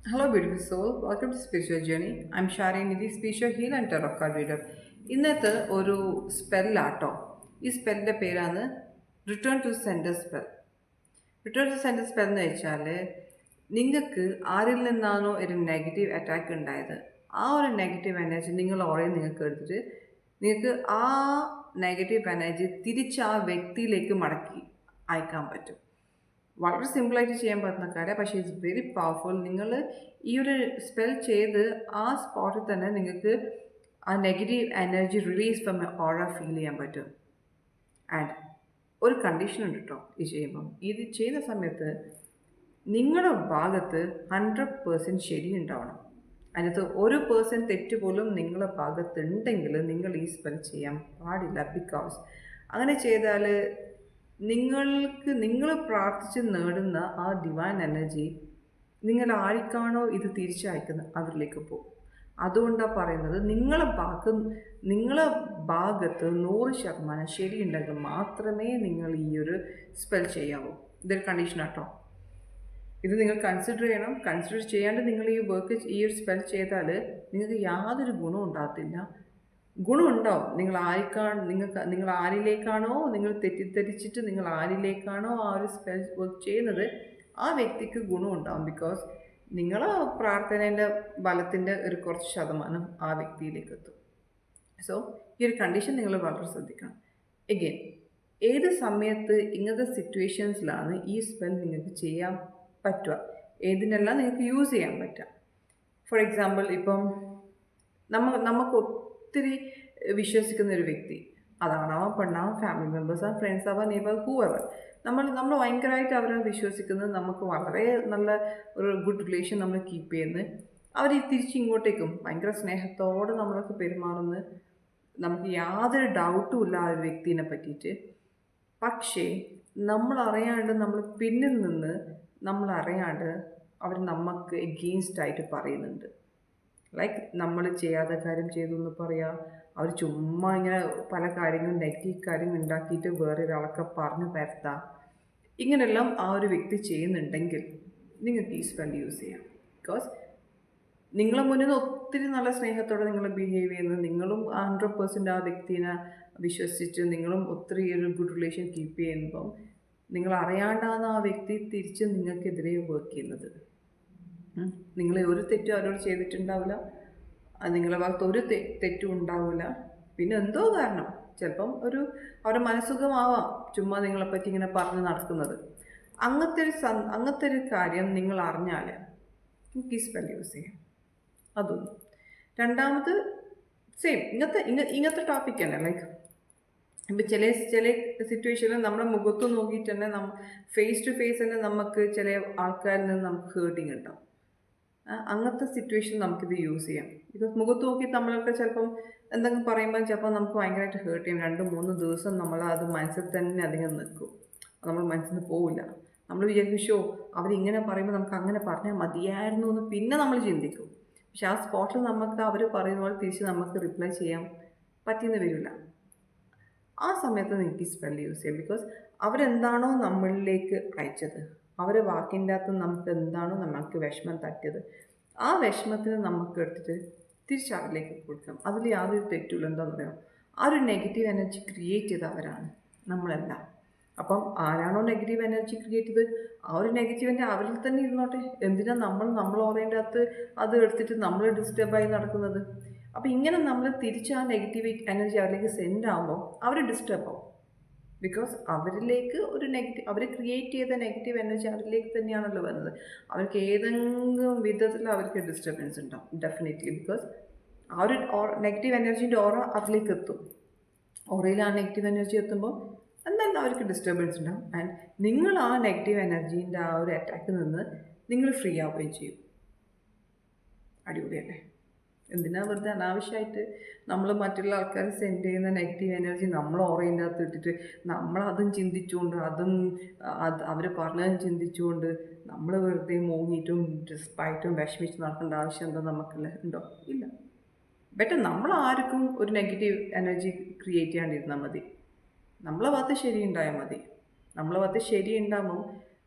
Hello, beautiful soul. Welcome to Spiritual Journey. I'm Shari Nidhi, spiritual heal and tarot card reader ഇന്നത്തെ ഒരു സ്പെല്ലാട്ടോ ഈ സ്പെല്ലിന്റെ പേരാണ് return to centre spell return to centre spell എന്ന് വെച്ചാൽ നിങ്ങൾക്ക് ആരിൽ നിന്നാണോ ഒരു നെഗറ്റീവ് അറ്റാക്ക് ഉണ്ടായത്? ആ ഒരു നെഗറ്റീവ് എനർജി നിങ്ങൾ ഓൾറെഡി നിങ്ങൾക്ക് എടുത്തിട്ട് നിങ്ങൾക്ക് ആ നെഗറ്റീവ് എനർജി തിരിച്ച് ആ വ്യക്തിയിലേക്ക് മടക്കി അയക്കാൻ പറ്റും. വളരെ സിമ്പിളായിട്ട് ചെയ്യാൻ പറ്റുന്ന കാര്യം പക്ഷേ ഇറ്റ്സ് വെരി പവർഫുൾ നിങ്ങൾ ഈ ഒരു സ്പെൽ ചെയ്ത് ആ സ്പോട്ടിൽ തന്നെ നിങ്ങൾക്ക് ആ negative energy release from aura feel ചെയ്യാൻ പറ്റും. ആൻഡ് ഒരു കണ്ടീഷൻ ഉണ്ട് കേട്ടോ ഇത് ചെയ്യുമ്പം. ഇത് ചെയ്യുന്ന സമയത്ത് നിങ്ങളുടെ ഭാഗത്ത് ഹൺഡ്രഡ് പേഴ്സന്റ് ശരിയുണ്ടാവണം അതിനകത്ത് ഒരു പേഴ്സന്റ് തെറ്റ് പോലും നിങ്ങളുടെ ഭാഗത്തുണ്ടെങ്കിൽ നിങ്ങൾ ഈ സ്പെൽ ചെയ്യാൻ പാടില്ല ബിക്കോസ് അങ്ങനെ ചെയ്താൽ നിങ്ങൾക്ക് നിങ്ങൾ പ്രാർത്ഥിച്ച് നേടുന്ന ആ ഡിവൈൻ എനർജി നിങ്ങൾ ആർക്കാണോ ഇത് തിരിച്ചയക്കുന്നത് അവരിലേക്ക് പോകും. അതുകൊണ്ടാണ് പറയുന്നത് നിങ്ങളെ ഭാഗം നിങ്ങളെ ഭാഗത്ത് നൂറ് ശതമാനം ശരിയുണ്ടെങ്കിൽ മാത്രമേ നിങ്ങൾ ഈ ഒരു സ്പെൽ ചെയ്യാവൂ. ഇതൊരു കണ്ടീഷൻ ആട്ടോ. ഇത് നിങ്ങൾ കൺസിഡർ ചെയ്യണം. കൺസിഡർ ചെയ്യാണ്ട് നിങ്ങൾ ഈ വർക്ക് ഈ ഒരു സ്പെൽ ചെയ്താൽ നിങ്ങൾക്ക് യാതൊരു ഗുണവും ഉണ്ടാകത്തില്ല. ഗുണമുണ്ടാവും. നിങ്ങൾ ആർക്കാ നിങ്ങൾക്ക് നിങ്ങൾ ആരിലേക്കാണോ നിങ്ങൾ തെറ്റിദ്ധരിച്ചിട്ട് നിങ്ങൾ ആരിലേക്കാണോ ആ ഒരു സ്പെൽ വർക്ക് ചെയ്യുന്നത് ആ വ്യക്തിക്ക് ഗുണമുണ്ടാവും. ബിക്കോസ് നിങ്ങൾ പ്രാർത്ഥനേന്റെ ബലത്തിന്റെ ഒരു കുറച്ച് ശതമാനം ആ വ്യക്തിയിലേക്ക് എത്തും. സോ ഈ ഒരു കണ്ടീഷൻ നിങ്ങൾ വളരെ ശ്രദ്ധിക്കണം. എഗെയിൻ ഏത് സമയത്ത് ഇങ്ങനത്തെ സിറ്റുവേഷൻസിലാണ് ഈ സ്പെൽ നിങ്ങൾക്ക് ചെയ്യാൻ പറ്റുക? ഏതിനെല്ലാം നിങ്ങൾക്ക് യൂസ് ചെയ്യാൻ പറ്റുക? ഫോർ എക്സാമ്പിൾ ഇപ്പം നമ്മ നമുക്ക് ഒത്തിരി വിശ്വസിക്കുന്ന ഒരു വ്യക്തി. അതാണാവാം പെണ്ണാവാം ഫാമിലി മെമ്പേഴ്സാവാം ആ ഫ്രണ്ട്സ് ആവാം നെയ്ബർ ഹൂവർ നമ്മൾ നമ്മൾ ഭയങ്കരമായിട്ട് അവരെ വിശ്വസിക്കുന്നത് നമുക്ക് വളരെ നല്ല ഒരു ഗുഡ് റിലേഷൻ നമ്മൾ കീപ്പ് ചെയ്യുന്ന. അവർ തിരിച്ച് ഇങ്ങോട്ടേക്കും. ഭയങ്കര സ്നേഹത്തോടെ നമ്മളൊക്കെ പെരുമാറുന്നത് നമുക്ക് യാതൊരു ഡൗട്ടും ഇല്ല ആ ഒരു വ്യക്തിനെ പറ്റിയിട്ട്. പക്ഷേ നമ്മൾ അറിയാണ്ട് നമ്മൾ പിന്നിൽ നിന്ന് നമ്മൾ അറിയാണ്ട് അവർ നമുക്ക് എഗെയിൻസ്റ്റ് ആയിട്ട് പറയുന്നുണ്ട്. ലൈക്ക് നമ്മൾ ചെയ്യാത്ത കാര്യം ചെയ്തു എന്ന് പറയാം അവർ ചുമ്മാ ഇങ്ങനെ പല കാര്യങ്ങളും നെഗറ്റീവ് കാര്യം ഉണ്ടാക്കിയിട്ട് വേറെ ഒരാളൊക്കെ പറഞ്ഞു പരത്താം. ഇങ്ങനെയെല്ലാം ആ ഒരു വ്യക്തി ചെയ്യുന്നുണ്ടെങ്കിൽ നിങ്ങൾക്ക് ഈ സ്പെൽ യൂസ് ചെയ്യാം. ബിക്കോസ് നിങ്ങളെ മുന്നിൽ നിന്ന് ഒത്തിരി നല്ല സ്നേഹത്തോടെ നിങ്ങൾ ബിഹേവ് ചെയ്യുന്നത് നിങ്ങളും ഹൺഡ്രഡ് പേഴ്സന്റ് ആ വ്യക്തിനെ വിശ്വസിച്ച് നിങ്ങളും ഒത്തിരി ഒരു ഗുഡ് റിലേഷൻ കീപ്പ് ചെയ്യുമ്പം നിങ്ങൾ അറിയാണ്ടാണ് ആ വ്യക്തി തിരിച്ച് നിങ്ങൾക്കെതിരെ വർക്ക് ചെയ്യുന്നത്. നിങ്ങൾ ഒരു തെറ്റും അവരോട് ചെയ്തിട്ടുണ്ടാവില്ല. നിങ്ങളുടെ ഭാഗത്ത് ഒരു തെറ്റും ഉണ്ടാവില്ല. പിന്നെ എന്തോ കാരണം. ചിലപ്പം ഒരു അവരുടെ മനസ്സുഖമാവാം ചുമ്മാ നിങ്ങളെപ്പറ്റി ഇങ്ങനെ പറഞ്ഞ് നടക്കുന്നത്. അങ്ങനത്തെ ഒരു അങ്ങനത്തെ ഒരു കാര്യം നിങ്ങൾ അറിഞ്ഞാൽ നമുക്ക് ഈ സ്പെൽ യൂസ് ചെയ്യാം. അതൊന്നും രണ്ടാമത് സെയിം ഇങ്ങനത്തെ ഇങ്ങ ഇങ്ങനത്തെ ടോപ്പിക് തന്നെ. ലൈക്ക് ഇപ്പം ചില ചില സിറ്റുവേഷനിൽ നമ്മുടെ മുഖത്ത് നോക്കിയിട്ട് തന്നെ നമ്മ ഫേസ് ടു ഫേസ് തന്നെ നമുക്ക് ചില ആൾക്കാരിൽ നിന്ന് നമുക്ക് ഹേർട്ടിങ് ഉണ്ടാവും അങ്ങനത്തെ സിറ്റുവേഷൻ നമുക്കിത് യൂസ് ചെയ്യാം. ബിക്കോസ് മുഖത്ത് നോക്കി നമ്മളൊക്കെ ചിലപ്പം എന്തെങ്കിലും പറയുമ്പോൾ ചിലപ്പോൾ നമുക്ക് ഭയങ്കരമായിട്ട് ഹേർട്ട് ചെയ്യും. രണ്ട് മൂന്ന് ദിവസം നമ്മൾ അത് മനസ്സിൽ തന്നെ അധികം നിൽക്കും. നമ്മൾ മനസ്സിൽ നിന്ന് പോവില്ല. നമ്മൾ വിചാരിച്ചോ അവരിങ്ങനെ പറയുമ്പോൾ നമുക്ക് അങ്ങനെ പറഞ്ഞാൽ മതിയായിരുന്നു എന്ന് പിന്നെ നമ്മൾ ചിന്തിക്കും. പക്ഷെ ആ സ്പോട്ടിൽ നമുക്ക് അവർ പറയുന്ന പോലെ തിരിച്ച് നമുക്ക് റിപ്ലൈ ചെയ്യാൻ പറ്റിയെന്ന് വരില്ല. ആ സമയത്ത് നിങ്ങൾക്ക് സ്പെൽ യൂസ് ചെയ്യാം. ബിക്കോസ് അവരെന്താണോ നമ്മളിലേക്ക് അയച്ചത്. അവരെ വാക്കിന്റെ അകത്ത് നമുക്ക് എന്താണോ നമ്മൾക്ക് വിഷമം തട്ടിയത് ആ വിഷമത്തിന് നമുക്ക് എടുത്തിട്ട് തിരിച്ച് അവരിലേക്ക് കൊടുക്കാം അതിൽ യാതൊരു തെറ്റുമില്ല എന്താണെന്ന് പറയാം ആ ഒരു നെഗറ്റീവ് എനർജി ക്രിയേറ്റ് ചെയ്ത അവരാണ് നമ്മളല്ല. അപ്പം ആരാണോ നെഗറ്റീവ് എനർജി ക്രിയേറ്റ് ചെയ്ത് ആ ഒരു നെഗറ്റീവ് എനർജി അവരിൽ തന്നെ ഇരുന്നോട്ടെ. എന്തിനാ നമ്മൾ നമ്മൾ ഓറേന്റെ അകത്ത് അത് എടുത്തിട്ട് നമ്മൾ ഡിസ്റ്റർബായി നടക്കുന്നത്? അപ്പോൾ ഇങ്ങനെ നമ്മൾ തിരിച്ച് ആ നെഗറ്റീവ് എനർജി അവരിലേക്ക് സെൻഡ് ആകുമ്പോൾ അവർ ഡിസ്റ്റർബ് ആവും. ബിക്കോസ് അവരിലേക്ക് ഒരു നെഗറ്റീവ് അവർ ക്രിയേറ്റ് ചെയ്ത നെഗറ്റീവ് എനർജി അവരിലേക്ക് തന്നെയാണല്ലോ വരുന്നത്. അവർക്ക് ഏതെങ്കിലും വിധത്തിൽ അവർക്ക് ഡിസ്റ്റർബൻസ് ഉണ്ടാവും ഡെഫിനറ്റ്ലി ബിക്കോസ് ആ ഒരു നെഗറ്റീവ് എനർജീന്റെ ഓറ അതിലേക്ക് എത്തും. ഓറയിൽ ആ നെഗറ്റീവ് എനർജി എത്തുമ്പോൾ എന്തായാലും അവർക്ക് ഡിസ്റ്റർബൻസ് ഉണ്ടാവും? ആൻഡ് നിങ്ങൾ ആ നെഗറ്റീവ് എനർജീന്റെ ആ ഒരു അറ്റാക്കിൽ നിന്ന് നിങ്ങൾ ഫ്രീ ആവുകയും ചെയ്യും. അടിപൊളിയല്ലേ? എന്തിനാ വെറുതെ അനാവശ്യമായിട്ട് നമ്മൾ മറ്റുള്ള ആൾക്കാർ സെൻഡ് ചെയ്യുന്ന നെഗറ്റീവ് എനർജി നമ്മൾ ഓറയിന്റെ അകത്ത് ഇട്ടിട്ട് നമ്മളതും ചിന്തിച്ചുകൊണ്ട് അതും അത് അവർ പറഞ്ഞതും ചിന്തിച്ചുകൊണ്ട് നമ്മൾ വെറുതെ മൂങ്ങിയിട്ടും ഡിസ്പായിട്ടും വിഷമിച്ച് നടക്കേണ്ട ആവശ്യം എന്താ നമുക്കില്ല? ഉണ്ടോ? ഇല്ല. ബെറ്റർ നമ്മൾ ആർക്കും ഒരു നെഗറ്റീവ് എനർജി ക്രിയേറ്റ് ചെയ്യാണ്ടിരുന്നാൽ മതി. നമ്മളെ ഭാഗത്ത് ശരി ഉണ്ടായാൽ മതി. നമ്മളെ ഭാഗത്ത് ശരി ഉണ്ടാകുമ്പോൾ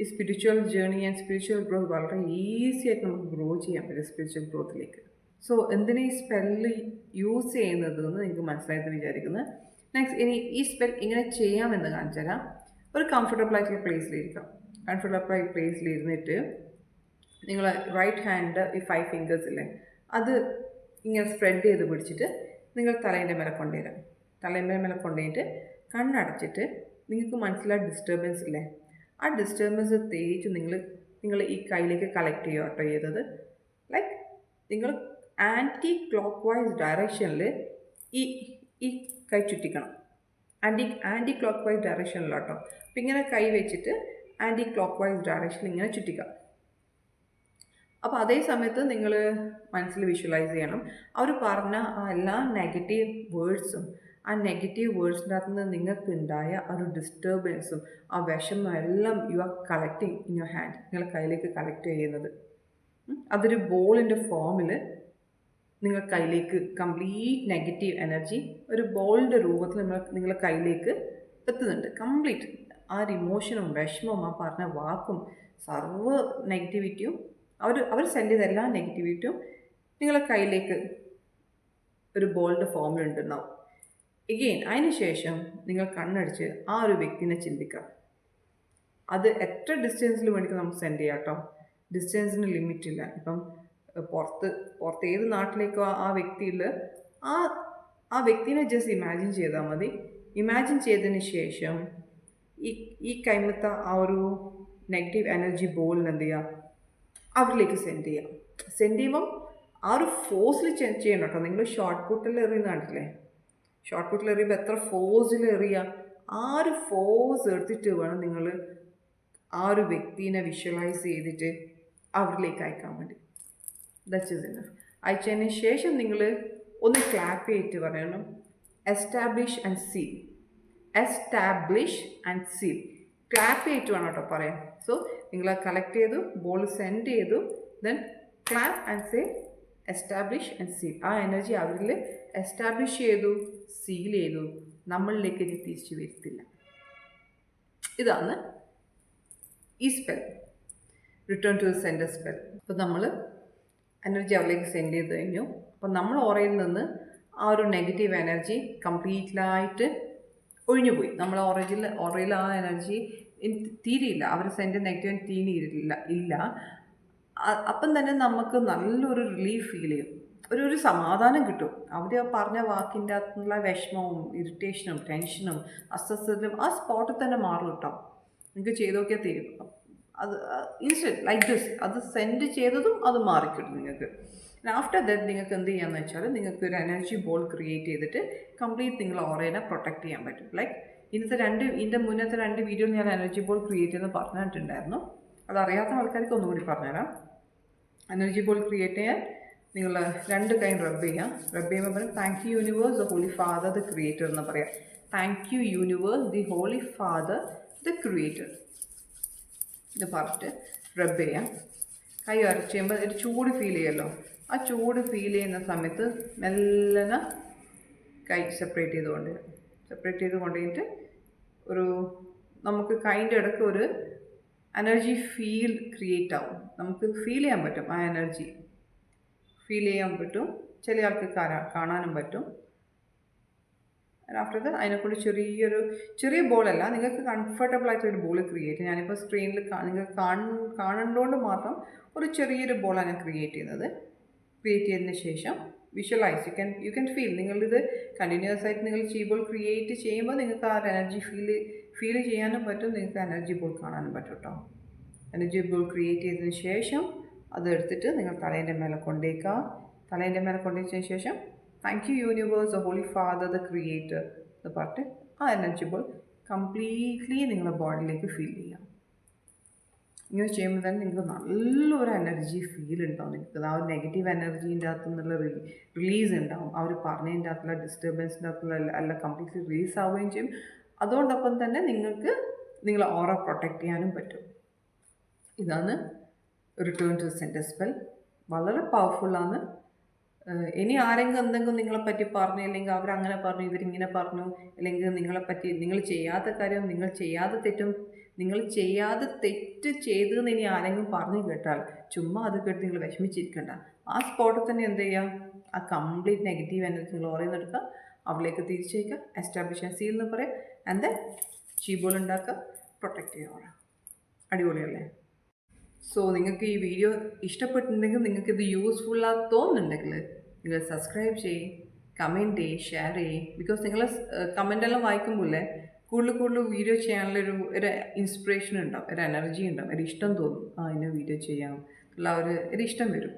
ഈ spiritual journey and spiritual growth വളരെ ഈസി ആയിട്ട് നമുക്ക് ഗ്രോ ചെയ്യാൻ പറ്റും സ്പിരിച്വൽ ഗ്രോത്തിലേക്ക് സോ എന്തിനാ ഈ സ്പെല്ല് യൂസ് ചെയ്യുന്നത് എന്ന് നിങ്ങൾക്ക് മനസ്സിലായിട്ട് വിചാരിക്കുന്നത് നെക്സ്റ്റ് ഇനി ഈ സ്പെൽ ഇങ്ങനെ ചെയ്യാമെന്ന് കാണിച്ചു തരാം. ഒരു കംഫർട്ടബിൾ ആയിട്ടുള്ള പ്ലേസിലിരിക്കാം കംഫർട്ടബിൾ ആയിട്ട് പ്ലേസിലിരുന്നിട്ട് നിങ്ങൾ റൈറ്റ് ഹാൻഡ് ഈ ഫൈവ് ഫിംഗേഴ്സ് ഇല്ലേ അത് ഇങ്ങനെ സ്പ്രെഡ് ചെയ്ത് പിടിച്ചിട്ട് നിങ്ങൾ തലേന്റെ മേലെ കൊണ്ടുവരാം. തലേന്റെ മേലെ കൊണ്ടുപോയിട്ട് കണ്ണടച്ചിട്ട് നിങ്ങൾക്ക് മനസ്സിലായ ഡിസ്റ്റർബൻസ് ഇല്ലേ ആ ഡിസ്റ്റർബൻസ് തേച്ച് നിങ്ങൾ നിങ്ങൾ ഈ കയ്യിലേക്ക് കളക്ട് ചെയ്യുക കേട്ടോ ചെയ്തത്. ലൈക്ക് നിങ്ങൾ ആന്റി ക്ലോക്ക് വൈസ് ഡയറക്ഷനിൽ ഈ ഈ കൈ ചുറ്റിക്കണം. ആന്റി ആന്റി ക്ലോക്ക് വൈസ് ഡയറക്ഷനിലോട്ടോ അപ്പം ഇങ്ങനെ കൈ വെച്ചിട്ട് ആന്റി ക്ലോക്ക് വൈസ് ഡയറക്ഷനിൽ ഇങ്ങനെ ചുറ്റിക്കാം. അപ്പോൾ അതേ സമയത്ത് നിങ്ങൾ മനസ്സിൽ വിഷ്വലൈസ് ചെയ്യണം. അവർ പറഞ്ഞ ആ എല്ലാ നെഗറ്റീവ് വേർഡ്സും ആ നെഗറ്റീവ് വേർഡ്സിന്റെ അകത്ത് നിന്ന് നിങ്ങൾക്കുണ്ടായ ആ ഒരു ഡിസ്റ്റർബൻസും ആ വിഷമം എല്ലാം you are collecting in your hand നിങ്ങളെ കയ്യിലേക്ക് കളക്ട് ചെയ്യുന്നത്. അതൊരു ബോളിന്റെ ഫോമിൽ നിങ്ങൾ കയ്യിലേക്ക് കംപ്ലീറ്റ് നെഗറ്റീവ് എനർജി ഒരു ബോൾഡ് രൂപത്തിൽ നമ്മൾ നിങ്ങളുടെ കയ്യിലേക്ക് എത്തുന്നുണ്ട്. കംപ്ലീറ്റ് ആ ഒരു ഇമോഷനും വിഷമവും ആ പറഞ്ഞ വാക്കും സർവ നെഗറ്റിവിറ്റിയും അവർ അവർ സെൻഡ് ചെയ്ത എല്ലാ നെഗറ്റിവിറ്റിയും നിങ്ങളുടെ കയ്യിലേക്ക് ഒരു ബോൾഡ് ഫോമിൽ ഉണ്ടാവും എഗെയിൻ അതിന് ശേഷം നിങ്ങൾ കണ്ണടിച്ച് ആ ഒരു വ്യക്തിനെ ചിന്തിക്കുക അത് എത്ര ഡിസ്റ്റൻസിൽ വേണമെങ്കിൽ നമുക്ക് സെൻഡ് ചെയ്യാം കേട്ടോ ഡിസ്റ്റൻസിന് ലിമിറ്റില്ല ഇപ്പം പുറത്ത് പുറത്ത് ഏത് നാട്ടിലേക്കോ ആ- വ്യക്തിയിൽ ആ ആ വ്യക്തിനെ ജസ്റ്റ് ഇമാജിൻ ചെയ്താൽ മതി. ഇമാജിൻ ചെയ്തതിന് ശേഷം ഈ ഈ കൈമത്ത ആ ഒരു നെഗറ്റീവ് എനർജി ബോളിന് എന്ത് ചെയ്യുക അവരിലേക്ക് സെൻഡ് ചെയ്യാം. സെൻഡ് ചെയ്യുമ്പം ആ ഒരു ഫോഴ്സിൽ ചെയ്യണം കേട്ടോ. നിങ്ങൾ ഷോർട്ട് പുട്ടിൽ എറിയുന്ന കണ്ടില്ലേ ഷോർട്ട് പുട്ടിൽ എറിയുമ്പോൾ എത്ര ഫോഴ്സിൽ എറിയുക ആ ഒരു ഫോഴ്സ് എടുത്തിട്ട് വേണം നിങ്ങൾ ആ ഒരു വ്യക്തിനെ വിഷ്വലൈസ് ചെയ്തിട്ട് അവരിലേക്ക് അയക്കാൻ വേണ്ടി. ദറ്റ് ഇസ് ഇനഫ് അയച്ചതിന് ശേഷം നിങ്ങൾ ഒന്ന് ക്ലാപ്പ് ചെയ്തിട്ട് പറയണം. Establish and seal establish and seal clap ചെയ്തിട്ട് വേണം കേട്ടോ പറയാൻ. സോ നിങ്ങൾ കളക്ട് ചെയ്തു ബോൾ സെൻഡ് ചെയ്തു then clap and say establish and seal ആ എനർജി അവരിൽ എസ്റ്റാബ്ലിഷ് ചെയ്തു സീൽ ചെയ്തു. നമ്മളിലേക്ക് ഇത് തിരിച്ചു വരുത്തില്ല. ഇതാണ് ഈ spell return to the centre spell അപ്പോൾ നമ്മൾ എനർജി അവരിലേക്ക് സെൻഡ് ചെയ്ത് കഴിഞ്ഞു. അപ്പോൾ നമ്മൾ ഓറയിൽ നിന്ന് ആ ഒരു നെഗറ്റീവ് എനർജി കംപ്ലീറ്റ്ലായിട്ട് ഒഴിഞ്ഞുപോയി നമ്മൾ ഓറയിൽ ഓറയിൽ ആ എനർജി തീരെയില്ല. അവർ സെൻഡ് നെഗറ്റീവ് തീരിയില്ല ഇല്ല അപ്പം തന്നെ നമുക്ക് നല്ലൊരു റിലീഫ് ഫീൽ ചെയ്യും. ഒരു ഒരു സമാധാനം കിട്ടും. അവർ പറഞ്ഞ വാക്കിന്റെ അകത്തുള്ള വിഷമവും ഇറിറ്റേഷനും ടെൻഷനും അസ്വസ്ഥതയും ആ സ്പോട്ടിൽ തന്നെ മാറും കേട്ടോ. നിങ്ങൾക്ക് ചെയ്ത് തരും. അത് ഇൻസ്റ്റന്റ് ലൈക്ക് ദിസ് അത് സെൻഡ് ചെയ്തതും അത് മാറിക്കിട്ടും നിങ്ങൾക്ക്. ആഫ്റ്റർ ദറ്റ് നിങ്ങൾക്ക് എന്ത് ചെയ്യാന്ന് വെച്ചാൽ നിങ്ങൾക്ക് ഒരു എനർജി ബോൾ ക്രിയേറ്റ് ചെയ്തിട്ട് കംപ്ലീറ്റ് നിങ്ങൾ ഓറേനെ പ്രൊട്ടക്റ്റ് ചെയ്യാൻ പറ്റും. ലൈക്ക് ഇന്നത്തെ രണ്ട് ഇതിന്റെ മുന്നത്തെ രണ്ട് വീഡിയോയിൽ ഞാൻ എനർജി ബോൾ ക്രിയേറ്റ് ചെയ്യുന്നത് പറഞ്ഞിട്ടുണ്ടായിരുന്നു. അതറിയാത്ത ആൾക്കാർക്ക് ഒന്നുകൂടി പറഞ്ഞുതരാം. എനർജി ബോൾ ക്രിയേറ്റ് ചെയ്യാൻ നിങ്ങൾ രണ്ട് കൈ റബ്ബ് ചെയ്യാം റബ്ബ് ചെയ്യുമ്പോൾ പറയും thank you universe the holy father the creator എന്ന് പറയാം. Thank you universe the holy father the creator ഇത് പറഞ്ഞിട്ട് റബ്ബ് ചെയ്യാം. കൈ അരച്ച് ചെയ്യുമ്പോൾ ഒരു ചൂട് ഫീൽ ചെയ്യുമല്ലോ ആ ചൂട് ഫീൽ ചെയ്യുന്ന സമയത്ത് മെല്ലനെ കൈ സെപ്പറേറ്റ് ചെയ്തുകൊണ്ട് സെപ്പറേറ്റ് ചെയ്ത് കൊണ്ടുപോയിട്ട് ഒരു നമുക്ക് കൈന്റെ ഇടയ്ക്ക് ഒരു എനർജി ഫീൽ ക്രിയേറ്റ് ആവും. നമുക്ക് ഫീൽ ചെയ്യാൻ പറ്റും ആ എനർജി ഫീൽ ചെയ്യാൻ പറ്റും. ചില ആൾക്ക് കാണാ- കാണാനും പറ്റും. ആഫ്റ്റർ ദാറ്റ് അതിനെക്കൊണ്ട് ചെറിയൊരു ചെറിയ ബോളല്ല നിങ്ങൾക്ക് കംഫർട്ടബിൾ ആയിട്ടൊരു ബോൾ ക്രിയേറ്റ് ഞാനിപ്പോൾ സ്ക്രീനിൽ നിങ്ങൾക്ക് കാണുന്നതുകൊണ്ട് മാത്രം ഒരു ചെറിയൊരു ബോളാണ് ഞാൻ ക്രിയേറ്റ് ചെയ്യുന്നത്. ക്രിയേറ്റ് ചെയ്തതിന് ശേഷം visualise you can you can feel നിങ്ങളിത് കണ്ടിന്യൂസ് ആയിട്ട് നിങ്ങൾ ചെയ്യുമ്പോൾ ക്രിയേറ്റ് ചെയ്യുമ്പോൾ നിങ്ങൾക്ക് ആ ഒരു എനർജി ഫീൽ ഫീൽ ചെയ്യാനും പറ്റും നിങ്ങൾക്ക് എനർജി ബോൾ കാണാനും പറ്റും കേട്ടോ എനർജി ബോൾ ക്രിയേറ്റ് ചെയ്തതിന് ശേഷം അതെടുത്തിട്ട് നിങ്ങൾ തലേന്റെ മേലെ കൊണ്ടേക്കുക തലേന്റെ മേലെ കൊണ്ടുവച്ചതിന് ശേഷം thank you universe the holy father the creator എന്ന് പറഞ്ഞിട്ട് ആ എനർജി ബോൾ കംപ്ലീറ്റ്ലി നിങ്ങളുടെ ബോഡിയിലേക്ക് ഫീൽ ചെയ്യാം. ഇങ്ങനെ ചെയ്യുമ്പോൾ തന്നെ നിങ്ങൾക്ക് നല്ലൊരു എനർജി ഫീൽ ഉണ്ടാവും. നിങ്ങൾക്ക് ആ ഒരു നെഗറ്റീവ് എനർജീന്റെ അകത്തു നിന്നുള്ള റിലീസ് ഉണ്ടാവും. അവർ പറഞ്ഞതിന്റെ അകത്തുള്ള ഡിസ്റ്റർബൻസിന്റെ അകത്തുള്ള എല്ലാം കംപ്ലീറ്റ്ലി റിലീസ് ആവുകയും ചെയ്യും. അതോടൊപ്പം തന്നെ നിങ്ങൾക്ക് നിങ്ങളെ ഓറ പ്രൊട്ടക്റ്റ് ചെയ്യാനും പറ്റും. ഇതാണ് റിട്ടേൺ ടു സെന്റർ സ്പെൽ വളരെ പവർഫുള്ളാണ് ഇനി ആരെങ്കിലും എന്തെങ്കിലും നിങ്ങളെ പറ്റി പറഞ്ഞു അല്ലെങ്കിൽ അവരങ്ങനെ പറഞ്ഞു ഇവരിങ്ങനെ പറഞ്ഞു അല്ലെങ്കിൽ നിങ്ങളെ പറ്റി നിങ്ങൾ ചെയ്യാത്ത കാര്യം നിങ്ങൾ ചെയ്യാത്ത തെറ്റും നിങ്ങൾ ചെയ്യാതെ തെറ്റ് ചെയ്തെന്ന് ഇനി ആരെങ്കിലും പറഞ്ഞു കേട്ടാൽ ചുമ്മാ അത് കേട്ട് നിങ്ങൾ വിഷമിച്ചിരിക്കണ്ട. ആ സ്പോട്ടിൽ തന്നെ എന്ത് ചെയ്യുക ആ കംപ്ലീറ്റ് നെഗറ്റീവ് എനർജി നിങ്ങൾ എടുക്കുക അവിടേക്ക് തിരിച്ചേക്കുക എസ്റ്റാബ്ലിഷ് സീൽ എന്ന് പറയാം. ആൻഡ് ദെൻ ചീബോൾ ഉണ്ടാക്കുക പ്രൊട്ടക്റ്റ് ചെയ്യുക. അടിപൊളിയല്ലേ? സോ നിങ്ങൾക്ക് ഈ വീഡിയോ ഇഷ്ടപ്പെട്ടിട്ടുണ്ടെങ്കിൽ നിങ്ങൾക്ക് ഇത് യൂസ്ഫുള്ളാ തോന്നുന്നുണ്ടെങ്കിൽ നിങ്ങൾ സബ്സ്ക്രൈബ് ചെയ്യും കമന്റ് ചെയ്യും ഷെയർ ചെയ്യും. ബിക്കോസ് നിങ്ങൾ കമന്റെല്ലാം വായിക്കുമ്പോഴേ കൂടുതൽ കൂടുതൽ വീഡിയോ ചെയ്യാനുള്ളൊരു ഒരു ഇൻസ്പിറേഷൻ ഉണ്ടാവും ഒരു എനർജി ഉണ്ടാവും. ഒരു ഇഷ്ടം തോന്നും. ആ ഇന്ന വീഡിയോ ചെയ്യാം ഉള്ള ഒരു ഒരു ഇഷ്ടം വരും.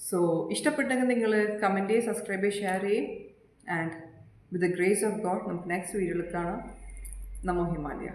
സോ ഇഷ്ടപ്പെട്ടെങ്കിൽ നിങ്ങൾ കമന്റ് ചെയ്യും സബ്സ്ക്രൈബ് ചെയ്യും ഷെയർ ചെയ്യും. And with the grace of God നമുക്ക് നെക്സ്റ്റ് വീഡിയോയിൽ കാണാം. നമോ ഹിമാലയ.